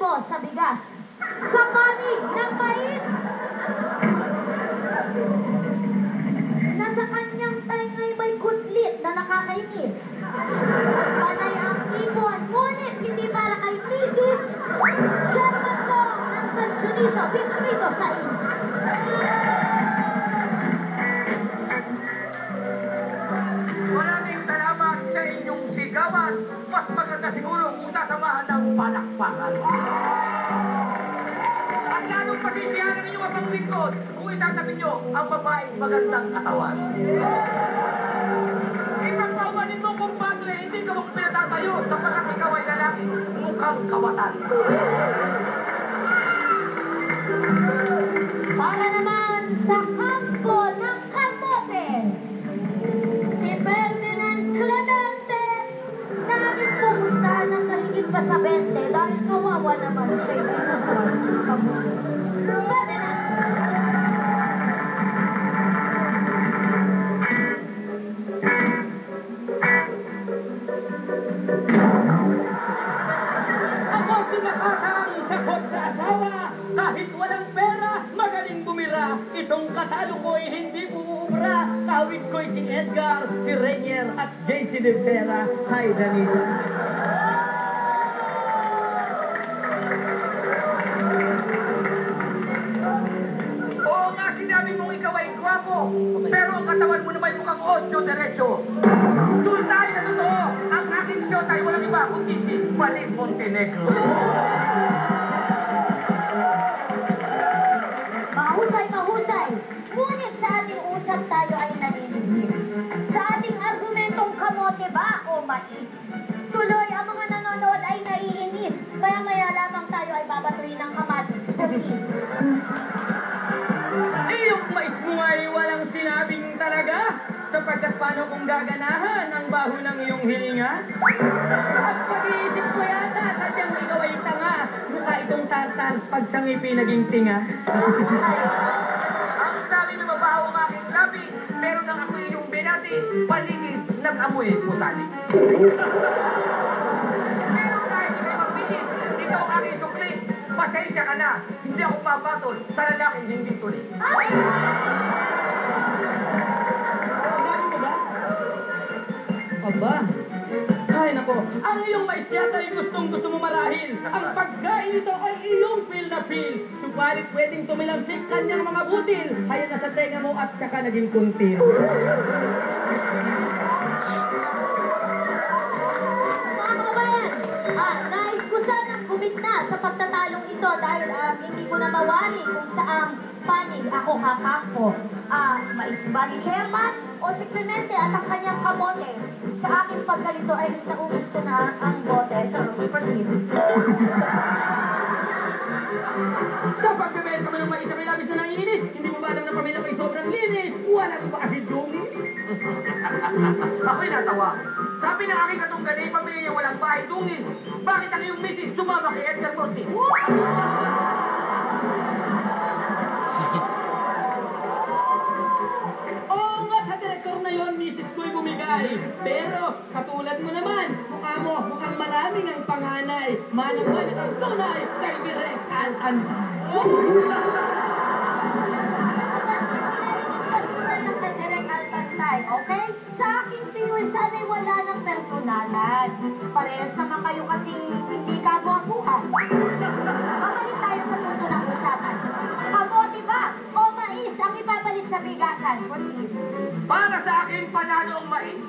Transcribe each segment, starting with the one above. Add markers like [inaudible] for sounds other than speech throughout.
libo sa bigas. Sa panig ng mais, na sa kanyang tangay may kutlit na nakakainis. Panay ang ipon, ngunit hindi para kay Mrs. Chairman po ng San Dionisio, Distrito 6. Ng palakpakan. At lalong pasisiyahan ninyo ang paglingkod kung itatabi nyo ang babaeng magandang katawan. Ipagpawanin mo kung padre, hindi ka mong pinatatayo sapagkat ikaw ay lalaki mukhang kawatan. Para naman sa pa sa 20 dahil kawawa naman siya yung! Ako si Makatang, takot sa. Kahit walang pera, magaling bumira. Itong katalo ko'y hindi uubra. Kawit ko'y si Edgar, si Renier at JC De Vera. Hi, Danilo. Naman mukhang osyo derecho. Doon tayo sa totoo. Ang aking shot ay walang iba kundi si Palit Montenegro. Mahusay, mahusay. Ngunit sa ating usap tayo ay nalilihis. Sa ating argumentong kamote ba o mais? Tuloy, ang mga nanonood ay naiinis. Maya-maya lamang tayo ay babatuin ng kamatis. Proceed. Iyong mais mo ay walang sinabing talaga sapagkat paano kung gaganahan ang baho ng iyong hininga? At pag-iisip ko yata, sadyang ikaw ay tanga. Mukha itong tartar pag sa ngipin naging tinga. ang sabi ng mabaho ang aking labi, pero nang ako iyong binati, paligid nag-amoy pusali. Pero kahit ikay magpigil, ikaw ang aking sukli. Pasensya ka na, hindi ako papatol sa lalaking hindi tuli. Aba, ay nako, ang iyong mais yata ay gustong gusto mo marahil. Ang pagkain nito ay iyong feel na feel. Subalit pwedeng tumilamsik kanyang mga butil. Kaya nasa tenga mo at saka naging kuntil. Ah, kumita sa pagtatalong ito dahil ah, hindi ko na mawari kung saang panig ako kakampo. Ah, mais ba ni Chairman o si Clemente at ang kanyang kamote? Sa aking paggalito ay naubos ko na ang bote. So, we proceed. Sa pagbebenta mo ng mais sa may labis na naiinis, hindi mo ba alam na pamilya may sobrang linis? Walang bakit dungis? [laughs] Ako'y natawa. Sabi ng aking katunggali, pamilya niya walang bahay dungis. Bakit ang iyong misis sumama kay Edgar Montes? Pero, katulad mo naman, mukha mo, mukhang maraming ang panganay. Manang-man ang tunay kay Direk Al-An. Okay? Sa aking viewer, sana'y wala ng personalan. Parehas naman kayo kasing hindi kagwapuhan. Babalik tayo sa punto ng usapan. Kamote ba o mais ang ipapalit sa bigasan? Proceed. Para sa akin, panalo ang mais.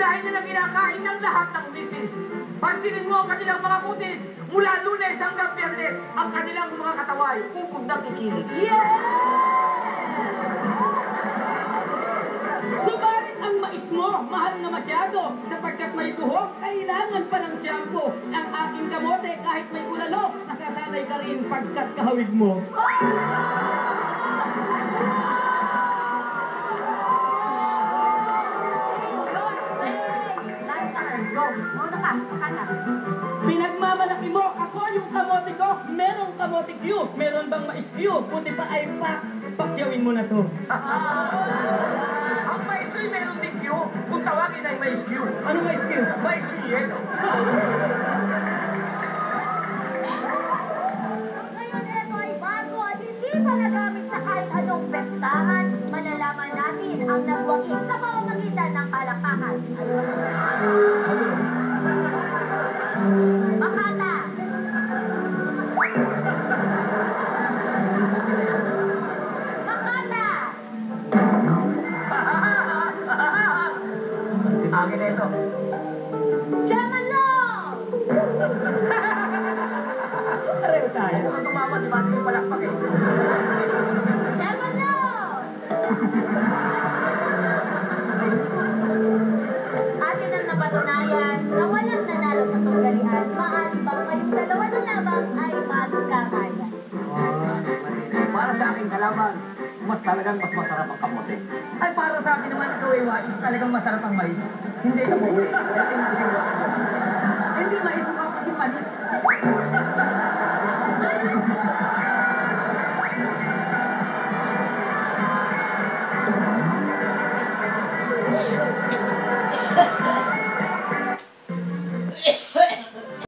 Dahil ang kinakain ng lahat ng misis. Pansinin mo ang kanilang mga kutis. Mula lunes hanggang biyernes, ang kanilang mga kataway, upog na kikinis. Subalit ang mais mo, mahal na masyado. Sapagkat may buhok, kailangan pa ng shampoo. Ang aking kamote, kahit may ulalo, nasasanay ka rin pagkat kahawig mo. Go. Mauna ka. Kanan. Pinagmamalaki mo. Ako yung kamote ko. Merong kamote Q. Meron bang mais Q? Buti pa ay pa. Pakyawin mo na to. Ang mais ko'y meron din Q. Kung tawagin ay mais Q. Ano mais Q? Mais Q yellow. Ngayon, ito ay bago at hindi pa sa kahit anong pestahan. Malalaman natin ang nagwagig sa pamamagitan ng kalakahan at sa di ba yung palakpak eh? Chairman no! Atin ang napatunayan na walang nanalo sa tunggalian. Maaari bang kayong dalawa na lamang ay magkakaya? Para sa aking kalaban, mas talagang mas masarap ang kamote. Ay, para sa akin naman ikaw ay wais, talagang masarap ang mais. Hindi ka Hindi mais mo